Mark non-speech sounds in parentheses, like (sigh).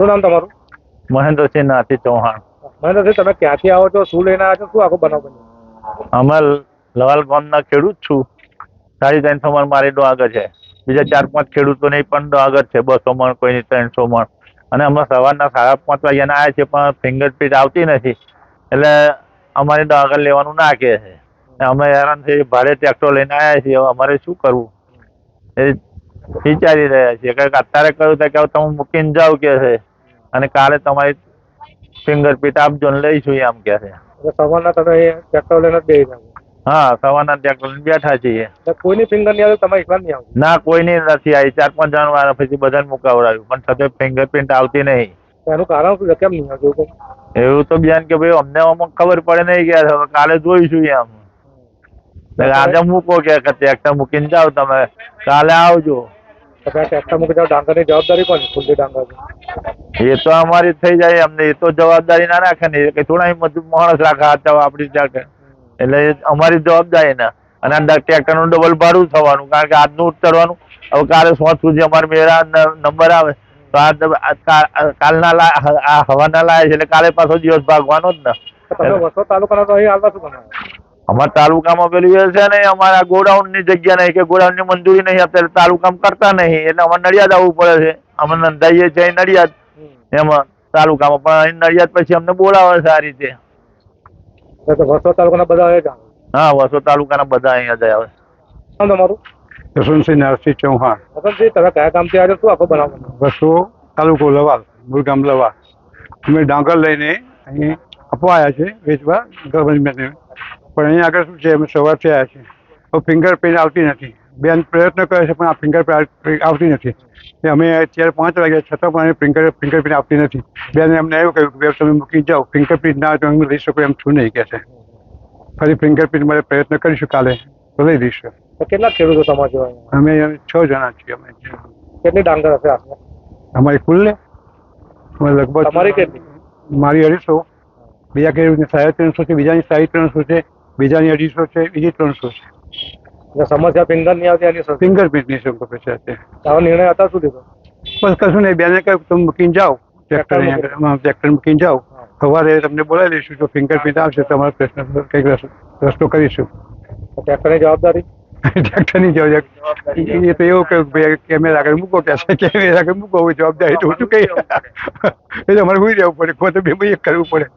શું નામ તમારું? મહેન્દ્રસિંહ નાથી ચૌહાણ. મહેન્દ્રસિંહ તમે ક્યાંથી આવો છો? શું લઈને આવો છો? શું આખો બનાવ બન્યો? અમે લવાલ ગામના ખેડૂત છું. સાડી ત્રણસો મણ મારી ડો આગળ છે. બીજા ચાર પાંચ ખેડૂતો નહીં પણ આગળ છે. બસો મણ કોઈની ત્રણસો મણ. અને અમે સવારના સાડા પાંચ વાગ્યાના આવ્યા છે પણ ફિંગરપ્રિન્ટ આવતી નથી. એટલે અમારી આગળ લેવાનું ના કહે છે. અમે હેરાન થઈ ભાડે ટ્રેક્ટર લઈને આવ્યા છીએ. હવે અમારે શું કરવું? એ વિચારી રહ્યા છીએ. કારણ કે અત્યારે કહ્યું કે તમે મૂકીને જાઓ કે છે. અને કાલે તમારી ફિંગરપ્રિન્ટ આપજો ને લઈશું એમ કે છે. સવારના તમે ટ્રેક્ટર લઈને જ હા સવારના ટ્રેક્ટર બેઠા છીએ. કોઈની ફિંગર નહીં આવે તમારી જ નહીં આવો. ના કોઈની નથી આવી. ચાર પાંચ જણ વાળા પછી બધાને મુકાવડાવ્યું. પણ છતાં ફિંગરપ્રિન્ટ આવતી નહીં. એનું કારણ કેમ નહીં આવ્યું એવું તો બેન કે ભાઈ અમને અમુક ખબર પડે નહીં કે હવે કાલે જોઈશું એમ આજે મૂકો કે ટ્રેક્ટર મૂકીને જાઓ તમે. કાલે આવજો. ટ્રેક્ટર મૂકી જાઓ. ડાંગરની જવાબદારી કોની? ખુલ્લી ડાંગર એ તો અમારી થઈ જાય અમને એ તો જવાબદારી ના રાખે ને કે થોડા મજૂર માણસ રાખે હાથ આપણી રાખે એટલે અમારી જવાબદારી ના. અને આ ટ્રેક્ટરનું ડબલ ભાડું થવાનું કારણ કે આજનું ઉતરવાનું હવે કાલે સોચ સુધી અમારે મેળા નંબર આવે. તો આ આ આ કાલના આ હવાના લાય છે એટલે કાલે પાછો દિવસ ભાગવાનો જ ને. અમારા તાલુકામાં પેલું એ છે ને અમારા ગોડાઉનની જગ્યા નહીં કે ગોડાઉનની મંજૂરી નહીં આપતા એટલે તાલુકામાં કરતા નહીં એટલે અમારે નડિયાદ આવવું પડે છે. અમે નંદાઈએ છીએ નડિયાદ. એમાં તાલુકામાં પણ અહીં નડિયાદ પછી અમને બોલાવે છે આ રીતે. તો વસો તાલુકાના બધા આવે હા વસો તાલુકાના બધા અહીંયા જાય આવે. તમારું? યશવંતસિંહ નરસિંહ ચૌહાણ. વસંતજી તમે કયા કામથી આવ્યો શું આખો બનાવો? વસો તાલુકો લવાલ મૂળગામ લવાલ. અમે ડાંગર લઈને અહીં આપવા આવ્યા છે વેચવા ગવર્મેન્ટને પણ અહીં આગળ શું છે અમે સવારથી આવ્યા છીએ. ફિંગર ફિંગરપ્રિન્ટ આવતી નથી. બેન પ્રયત્ન કરે છે પણ આ ફિંગરપ્રિન્ટ આવતી નથી. અમે અત્યારે પાંચ વાગ્યા છતાં પણ ફિંગર ફિંગરપ્રિન્ટ આવતી નથી. બેન એમને એવું કહ્યું કે તમે મૂકી જાઓ. ફિંગરપ્રિન્ટ ના તો અમે લઈ શકો. એમ છું નહીં કે છે. ફરી ફિંગરપ્રિન્ટ માટે પ્રયત્ન કરીશું કાલે તો લઈ લઈશું. કેટલા ખેડૂતો તમારા જેવા? અમે છ જણા છીએ અમે. કેટલી ડાંગર હશે અમારી કુલ ને? લગભગ તમારી કેટલી? મારી અઢીસો. બીજા ખેડૂતની સાડા ત્રણસો છે બીજાની સાડી ત્રણસો છે બીજાની અઢીસો છે બીજી ત્રણસો છે. સમસ્યા ફિંગર નહીં આવતી એની ફિંગરપ્રિન્ટની શું સમસ્યા છે આવો નિર્ણય હતા શું દીધો બસ કશું નહીં બેને કહ્યું તમે મૂકીને જાઓ. ટ્રેક્ટર ટ્રેક્ટર મૂકીને. જાઓ. સવારે તમને બોલાવી લઈશું જો ફિંગરપ્રિન્ટ આવશે તમારો પ્રશ્ન કંઈક રસ્તો કરીશું. તો ટ્રેક્ટરની જવાબદારી? (laughs) ટ્રેક્ટરની જવાબદારી. એ તો એવું કહ્યું ભાઈ કેમેરા આગળ મૂકો કે કેમેરા આગળ મૂકો જવાબદારી તો શું કઈ (laughs) એટલે અમારે હોઈ રહેવું પડે તો બે એક કરવું પડે.